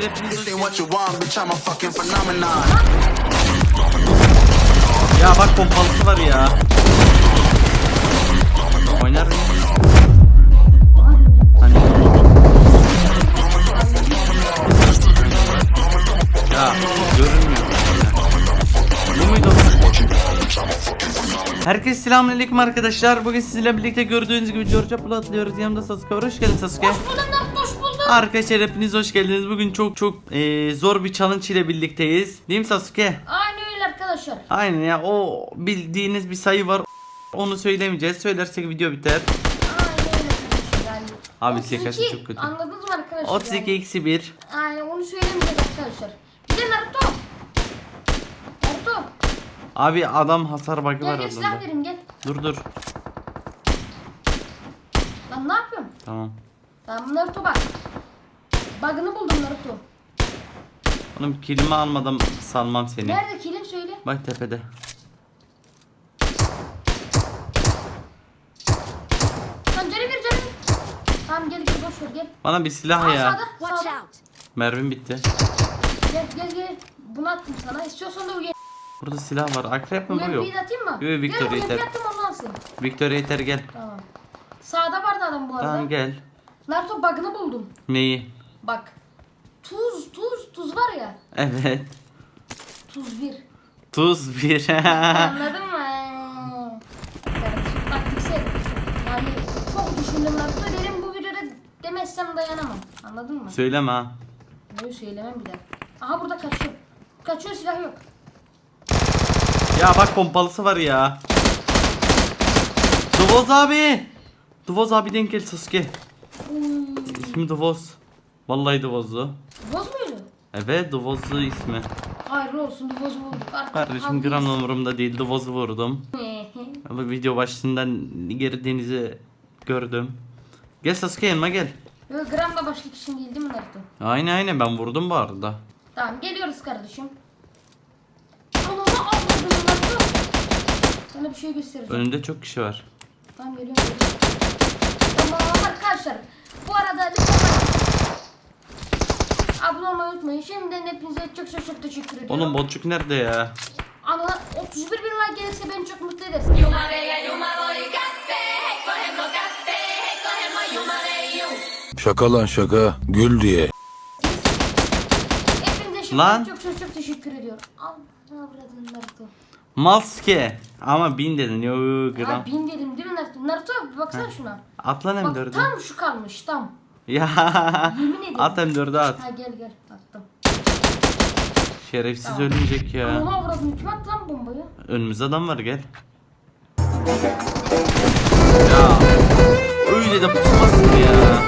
hepiniz hoş This ain't what you want, bitch. I'm a fucking phenomenon. Ya bak pompalısı var ya. Oynar mı? Hani? Ya görünmüyor. Bu muydu? Herkese selamünaleyküm arkadaşlar. Bugün sizinle birlikte gördüğünüz gibi George Apple atlıyoruz. Yanımda Sasuke var. Hoş geldin Sasuke. Arkadaşlar hepiniz hoş geldiniz. Bugün çok çok eee, zor bir challenge ile birlikteyiz. Değil mi Sasuke? Aynen öyle arkadaşlar. Aynen ya o bildiğiniz bir sayı var. Onu söylemeyeceğiz. Söylersek video biter. Aynen öyle arkadaşlar yani. Abi 32, şakası çok kötü. Anladınız mı arkadaşlar? 32 yani? eksi 1. Aynen onu söylemeyeceğiz arkadaşlar. Bir de Naruto. Naruto. Abi adam hasar bug'ı var gel silah adamda. vereyim gel. Dur dur. Lan ne yapıyorsun? Tamam. Tamam Naruto bak. Bug'ını buldum Naruto. Oğlum kilimi almadan salmam seni. Nerede kilim söyle. Bak tepede. Lan canı bir canı. Tamam gel gel boş ver gel. Bana bir silah Aa, ya. sağda Watch sağda. out! Mermim bitti. Gel gel gel. Bunu attım sana. İstiyorsan da UMP Burada silah var. Akrep mi bu yok? UMP'yi de atayım mı? Yo, Victor Gel yeter. UMP attım onu alsın. Victoria yeter gel. Tamam. Sağda vardı adam bu arada. Tamam gel. Naruto bug'ını buldum. Neyi? Bak. Tuz, tuz, tuz var ya. Evet. Tuz bir. Tuz bir. Anladın mı? Kardeşim taktiksel. Yani çok düşündüm Naruto dedim bu videoda demezsem dayanamam. Anladın mı? Söyleme ha. Böyle söylemem bir daha. Aha burada kaçıyor. Kaçıyor silah yok. Ya bak pompalısı var ya. Duvoz abi. Duvoz abi denk gel Sasuke. Uy. İsmi Duvoz. Vallahi Duvoz'du. Boz muydu? Evet Duvoz'du ismi. Hayırlı olsun boz bulduk. Artık Kardeşim gram umurumda değil Duvoz'u vurdum. Ama video başından geri denizi gördüm. Gel Sasuke yanıma gel. Yok gram da başlık için değil değil mi Naruto? Aynen aynen ben vurdum bu arada. Tamam geliyoruz kardeşim. Ananı avladım Naruto. Sana bir şey göstereceğim. Önünde çok kişi var. Tamam geliyorum. geliyorum. Tamam arkadaşlar. Bu arada lütfen unutmayın. Şimdiden hepinize çok çok çok teşekkür ediyorum. Oğlum botçuk nerede ya? Ana 31 bin like gelirse beni çok mutlu eder. Şaka lan şaka. Gül diye. Hepinize şimdiden Lan. çok çok çok teşekkür ediyorum. Al ne yapıyordun Naruto? Maske. Ama bin dedin. Yo Ya gram. bin dedim değil mi Naruto? Naruto bir baksana şuna. Atlan Bak M4'ü. tam şu kalmış tam. Ya. Yemin ederim. At M4'ü at. Ha gel gel. Şerefsiz Tamam. ölmeyecek ya. Onu avradım kim attı lan bombayı? Önümüzde adam var gel. Ya. Öyle de pusmazsın ya. Ya.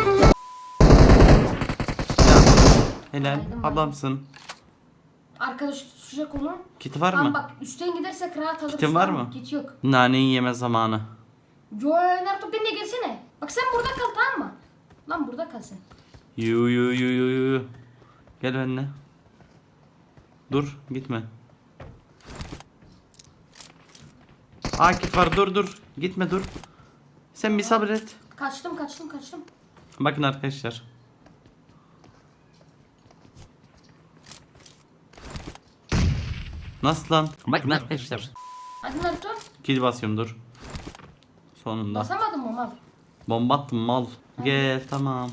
Helal. Adamsın. Arkadaş tutacak onu. Kiti var Tamam mı? bak üstten gidersek rahat alırız. Kitin var mı? Kit yok. Naneyi yeme zamanı. Yo Naruto benimle gelsene. Bak sen burada kal tamam mı? Lan burada kal sen. Yu yu yu yu yu. Gel benimle. Dur gitme. Akif var dur dur. Gitme dur. Sen bir sabret. Kaçtım kaçtım kaçtım. Bakın arkadaşlar. Nasıl lan? Bakın arkadaşlar. Hadi Naruto. Kill basıyorum dur. Sonunda. Basamadın mı mal? Bomba attım mal. Gel tamam.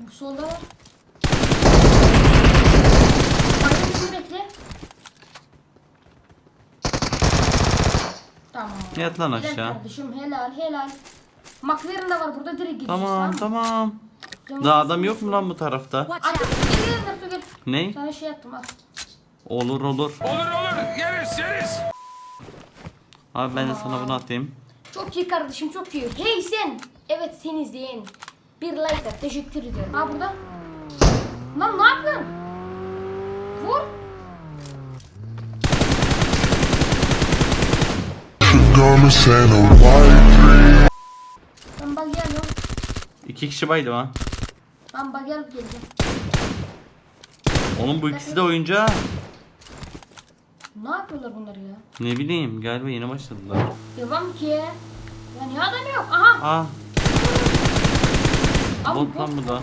Bu solda var. Hadi bizi bekle. Tamam. Yat lan Helal aşağı. kardeşim helal helal. McLaren de var burada direkt gideceğiz Tamam tamam. Daha adam yok mu lan bu tarafta? Watch Artık out! gel gel Naruto gel. Ne? Sana şey yaptım al. Olur olur. Olur olur. Yeriz yeriz. Abi ben de sana bunu atayım. Çok iyi kardeşim çok iyi. Hey sen. Evet seni izleyen. Bir like at. Teşekkür ediyorum. Ha burada. Lan ne yapıyorsun? Ben bug alıyorum. İki kişi baydım ha. Ben bug alıp geleceğim. Oğlum bu ikisi de oyuncu ha. Ne yapıyorlar bunlar ya? Ne bileyim galiba yeni başladılar. Devam ki. Ya niye adam yok? Aha. Aa Abi bot lan bu da.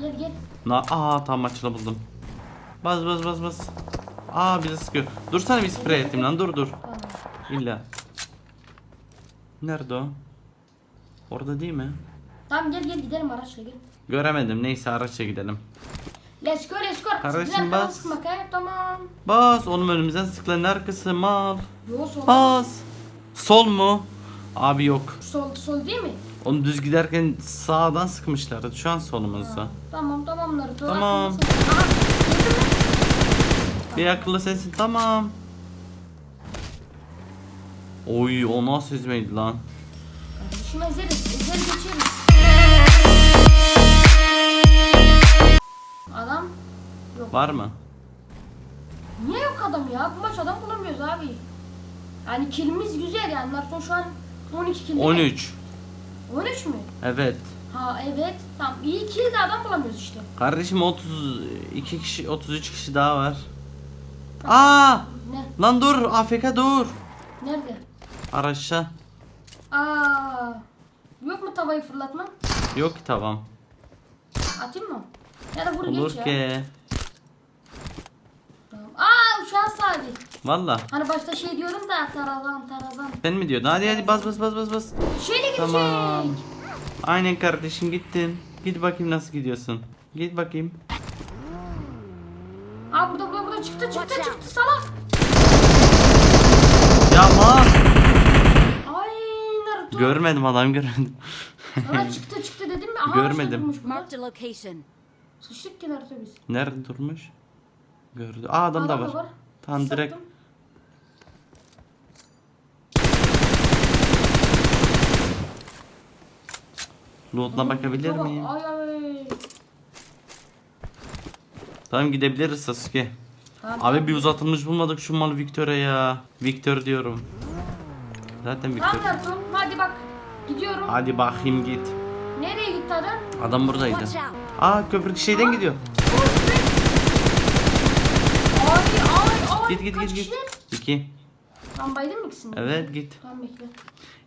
Gel gel. Na Aa tam maçını buldum. Bas bas bas bas. Aa bizi sıkıyor. Dursana bir sprey ettim lan dur dur. İlla. Nerede o? Orada değil mi? Tamam gel gel gidelim araçla gel. Göremedim. Neyse araçla gidelim. Let's go let's go. Kardeşim, bas. sıkmak ha tamam. Bas oğlum önümüzden sıkılan arkası mal. Yo sol. Bas. Sol mu? Abi yok. Sol sol değil mi? Onu düz giderken sağdan sıkmışlardı. Şu an solumuzda. Tamam tamam Naruto. Tamam. Bir akıllı sensin tamam. Oy o nasıl ezmeydi lan? Kardeşim ezeriz. Ezer geçeriz. Adam yok. Var mı? Niye yok adam ya? Bu maç adam bulamıyoruz abi. Yani kilimiz güzel yani. Naruto şu an 12 kill değil mi? 13. 13 mü? Evet. Ha evet. Tamam iyi kill de adam bulamıyoruz işte. Kardeşim 32 kişi 33 kişi daha var. Aa! Ne? Lan dur AFK dur. Nerede? Araçta. Aa. Yok mu tavayı fırlatma? Yok ki tamam. Atayım mı? Ya da vur Olur geç ya. ki. Tamam. Aa uçağın sahibi. Valla. Hani başta şey diyordum da tarazan tarazan. Sen mi diyordun? Hadi hadi bas bas bas bas bas. Şeyle gidecek. Tamam. Aynen kardeşim gittin. Git bakayım nasıl gidiyorsun. Git bakayım. Aa burada burada burada çıktı çıktı çıktı salak. Ya mal. Ay Naruto. Görmedim adam görmedim. Sana çıktı çıktı dedim mi? Aha, Görmedim. durmuş. Marked a location. Sıçtık ki Naruto biz. Nerede durmuş? Gördü. Aa adam da var. Tamam Sattım. direkt. Loot'una bakabilir Baba, miyim? Ay ay. Tamam gidebiliriz Sasuke. Tamam, Abi bir uzatılmış bulmadık şu malı Victor'a ya. Victor diyorum. Zaten Victor. Tamam Naruto hadi bak. Gidiyorum. Hadi bakayım git. Nereye gitti adam? Adam buradaydı. Aa köprü şeyden gidiyor. Ay ay ay. Git git Kaç git git. kişiler? İki. Tamam baydın mı ikisini? Evet git. Tamam bekle.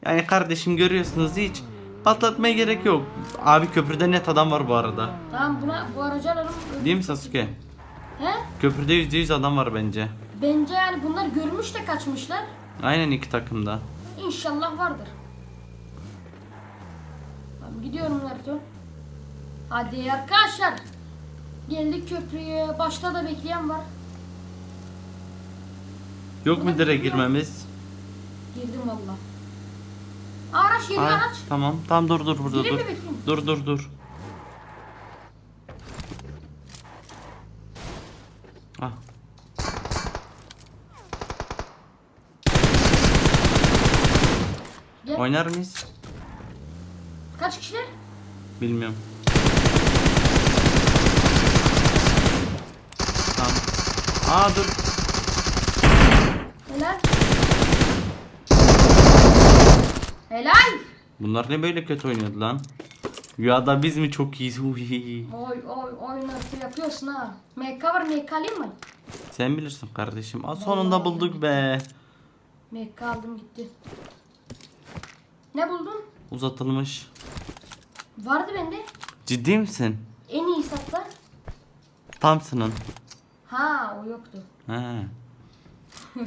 Yani kardeşim görüyorsunuz hiç patlatmaya gerek yok. Abi köprüde net adam var bu arada. Tamam buna bu aracı alalım. Değil mi Sasuke? He? Köprüde yüzde yüz adam var bence. Bence yani bunlar görmüş de kaçmışlar. Aynen iki takımda. İnşallah vardır. Tamam gidiyorum Naruto. Hadi arkadaşlar. Geldik köprüye. Başta da bekleyen var. Yok mu direkt girmemiz? Girdim valla. Araç geliyor Ay, araç. tamam. Tamam dur dur burada Gireyim dur. mi bekleyeyim? Dur dur dur. Oynar mıyız? Kaç kişiler? Bilmiyorum. Tamam. Aa dur. Helal. Helal. Bunlar ne böyle kötü oynuyordu lan? Ya da biz mi çok iyiyiz? Oy oy oy nasıl yapıyorsun ha? MK var MK alayım mı? Sen bilirsin kardeşim. Aa, sonunda bulduk be. MK aldım gitti. Ne buldun? Uzatılmış. Vardı bende. Ciddi misin? En iyi hatta. Thompson'ın. Ha o yoktu. He.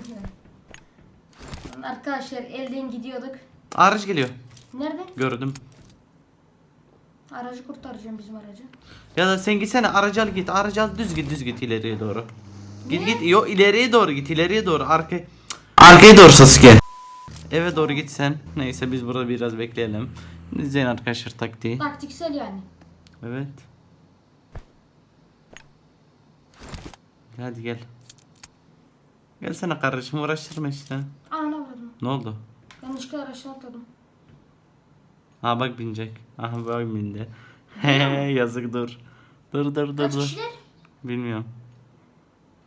Arkadaşlar elden gidiyorduk. Araç geliyor. Nerede? Gördüm. Aracı kurtaracağım bizim aracı. Ya da sen gitsene aracı al git. Aracı al düz git düz git ileriye doğru. Git Ne? git. Yo ileriye doğru git ileriye doğru. Arka... Arkaya doğru Sasuke. Eve doğru git sen. Neyse biz burada biraz bekleyelim. İzleyin arkadaşlar taktiği. Taktiksel yani. Evet. Hadi gel. Gelsene kardeşim uğraştırma işte. Anana vurdum. Ne oldu? Yanlışlıkla araçtan atladım. Ha bak binecek. Aha bak bindi. He yazık dur. Dur dur dur Kaç dur. kişiler? Bilmiyorum.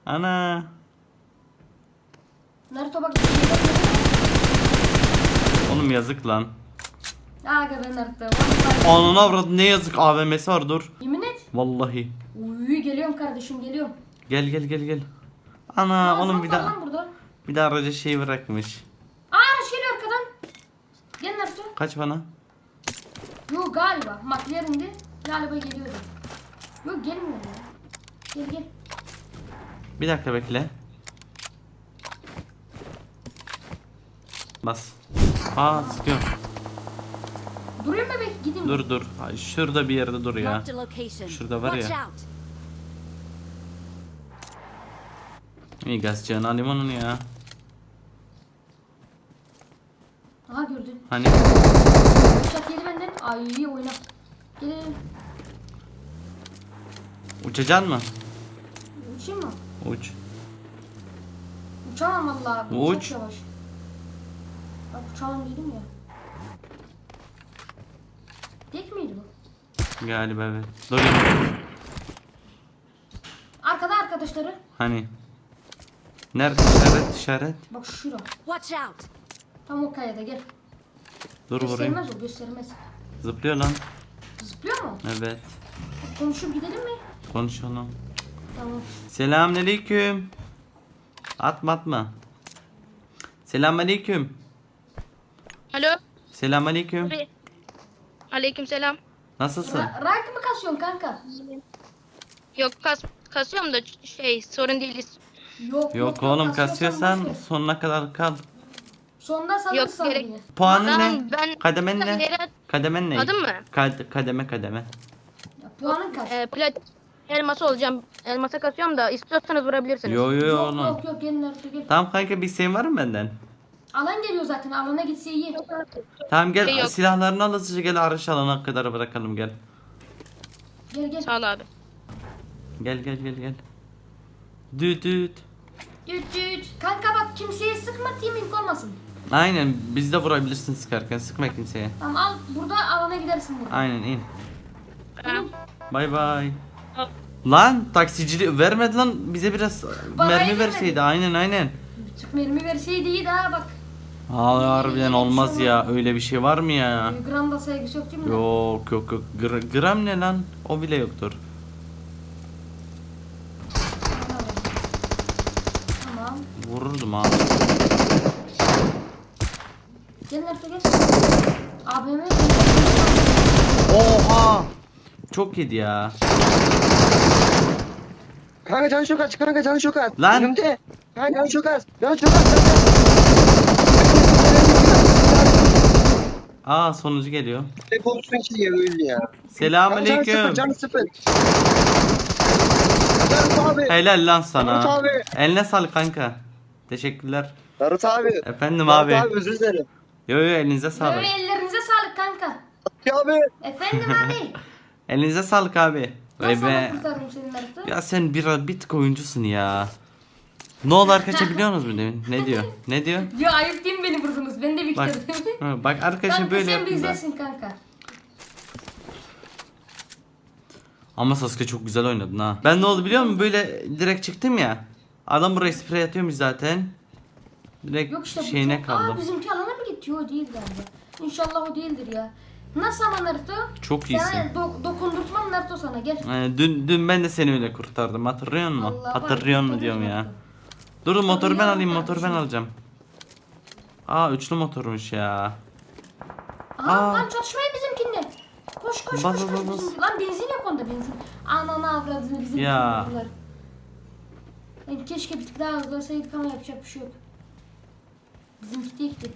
Ana. Naruto bak. Oğlum yazık lan. Aga ben. Vallahi. Ananı avradı ne yazık AVM'si var dur. Yemin et. Vallahi. Uy geliyorum kardeşim geliyorum. Gel gel gel gel. Ana Aa, oğlum bir daha bir daha araca şey bırakmış. Aa araç geliyor arkadan. Gel Naruto. Kaç bana? Yo galiba. McLaren'di. Galiba geliyordu. Yok gelmiyor ya. Gel gel. Bir dakika bekle. Bas. Aa sıkıyor. Durayım mı belki gideyim. Dur dur. Ay, Şurada bir yerde dur ya. Şurada var ya. İyi gazcığını alayım onun ya. Aha gördün. Hani Uçak yedi benden. Ay iyi oyna. Gelelim. uçacaksın mı? Uçayım mı? Uç. Uçamam valla. Uç. Çok yavaş. Bak uçalım dedim ya. Tek miydi bu? Galiba evet. Dur. Arkada arkadaşları. Hani. Nerede işaret işaret? Bak şura. Watch out. Tam o kayada gel. Dur vurayım. göstermez o göstermez. Zıplıyor lan. Zıplıyor mu? Evet. Konuşup gidelim mi? Konuşalım. Tamam. Selamünaleyküm. Atma atma. Selamünaleyküm. Selamünaleyküm. Abi. Aleykümselam. Nasılsın? Ra rank mı kasıyorsun kanka? Yok kas kasıyorum da şey sorun değiliz. Yok Yok oğlum kasıyorsan kasıyorsan boş ver. sonuna kadar kal. Sanırız Yok, gerek- yine. Puanın ne? ben- Kademen ben ne? Kademen ne? Adım mı? Kad- kademe kademe. Ya, puanın kaç? Ee, plat elması olacağım. Elmasa kasıyorum da istiyorsanız vurabilirsiniz. Yo yo yo yok oğlum. yok yok gelin artık gel. Tamam kanka bir isteğin var mı benden? Alan geliyor zaten alana gitse iyi. Tamam gel Şey yok. silahlarını al hızlıca gel araç alana kadar bırakalım gel. Gel gel. Sağ ol abi. Gel gel gel gel. Düt düt. Düt düt. Kanka bak kimseye sıkma teaming olmasın. Aynen biz de vurabilirsin sıkarken sıkma kimseye. Tamam al burada alana gidersin burada. Aynen in. Tamam. Bay bay. Al. Lan taksicili vermedi lan bize biraz Bana mermi vermedi. verseydi aynen aynen. Tık mermi verseydi iyi daha bak. Aa, harbiden olmaz ya öyle bir şey var mı ya? Bir gram da saygısı yok değil mi? Yok yok yok Gra- gram ne lan o bile yoktur. Tamam. Vururdum abi. Gel Nerfe gel. AVM. Oha! Çok yedi ya. Kanka canı çok az, kanka canı çok az. Lan! Önümde. Kanka canı çok az, canı çok az. canı çok az. Aa sonucu geliyor. Ne olsun ki ya öyle ya. Kanka canı sıfır, Selamünaleyküm. canı sıfır. Darut abi. Helal lan Darut sana. abi. Eline sağlık kanka. Teşekkürler. Darut abi. Efendim Darut abi. abi özür dilerim. Yo yo elinize sağlık. Böyle ellerinize sağlık kanka. Ya abi. Efendim abi. Elinize sağlık abi. Be. kurtarırım senin. Ya sen bir bir tık oyuncusun ya. Ne oldu arkadaşlar biliyor musunuz mu demin? Ne diyor? Ne diyor? Ya ayıp değil mi beni vurdunuz? Ben de Bak. bitirdim. Ha, bak arkadaşlar Kanka böyle sen yaptım da. bizdesin kanka. Ama Sasuke çok güzel oynadın ha. Ben ne oldu biliyor musun? Böyle direkt çıktım ya. Adam buraya sprey atıyormuş zaten. Direkt Yok işte bu şeyine çok- kaldım. Aa bizimki alana mı gitti? O değil galiba. İnşallah o değildir ya. Nasıl ama Naruto? Çok iyisin. Sana do- dokundurtmam Naruto sana gel. Yani dün dün ben de seni öyle kurtardım. Hatırlıyor musun? Allah Hatırlıyor var, musun diyorum ya. Naruto. Dur motoru ben alayım, motoru ben alacağım. Aa üçlü motormuş ya. Aha Aa. lan çatışmaya bizimkinle. Koş koş Bas, koş bas, koş. bas. Bizim... Lan benzin yok onda benzin. Ananı avradını bizim Ya. Yani keşke bir tık daha hızlasaydık ama yapacak bir şey yok. Bizimki değildi.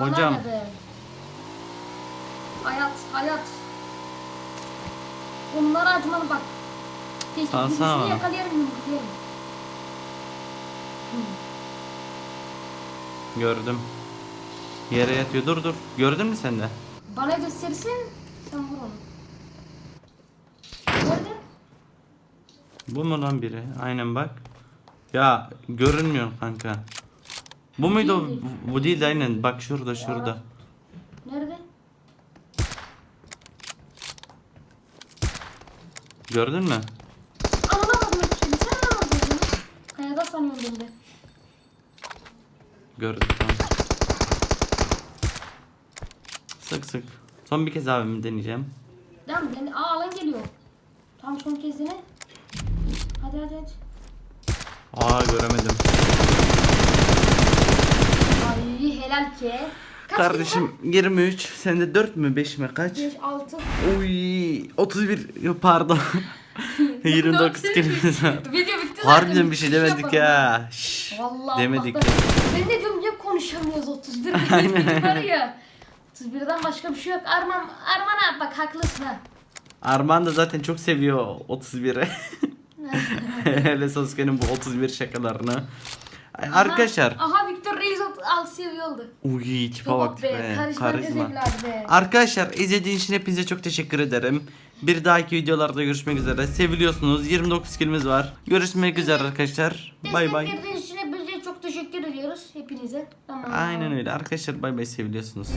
Lan Hocam. be. Hayat hayat. Onlara acımalı bak. Keşke Alsana birisini bana. yumruklayalım. Gördüm. Yere yatıyor. Dur dur. Gördün mü sen de? Bana gösterirsin sen vur onu. Nerede? Bu mu lan biri? Aynen bak. Ya görünmüyor kanka. Bu muydu? Değil. Bu, bu değil de aynen. Bak şurada şurada. Nerede? Gördün mü? İstedim. Sen yapıyorsun? Kayada sanıyorum beni de. Gördüm tamam. Sık sık. Son bir kez abimi deneyeceğim. Tamam beni aa alan geliyor. Tam son kez dene. Hadi hadi hadi. Aa göremedim. Ay helal ki. Kardeşim 23. Sende 4 mü 5 mi kaç? 5, 6. Uy 31 yok, pardon. 29 kelimiz var. Video bitti zaten. Harbiden bir şey demedik ya. Şşş, Vallahi demedik ya. Ben de diyorum niye konuşamıyoruz 31 Aynen. var ya. 31'den başka bir şey yok. Arman, Arman abi bak haklısın ha. Arman da zaten çok seviyor 31'i. Hele Sasuke'nin bu 31 şakalarını. Ay, Arkadaşlar. Aha, aha Victor Reis 6 seviye oldu. Uy tipe Bak be, karizma. Arkadaşlar izlediğiniz için hepinize çok teşekkür ederim. Bir dahaki videolarda görüşmek üzere. Seviliyorsunuz. 29 kilimiz var. Görüşmek üzere arkadaşlar. Bay bay. İçin hepinize çok teşekkür ediyoruz. Hepinize. Tamam. Aynen öyle. Arkadaşlar bay bay seviliyorsunuz.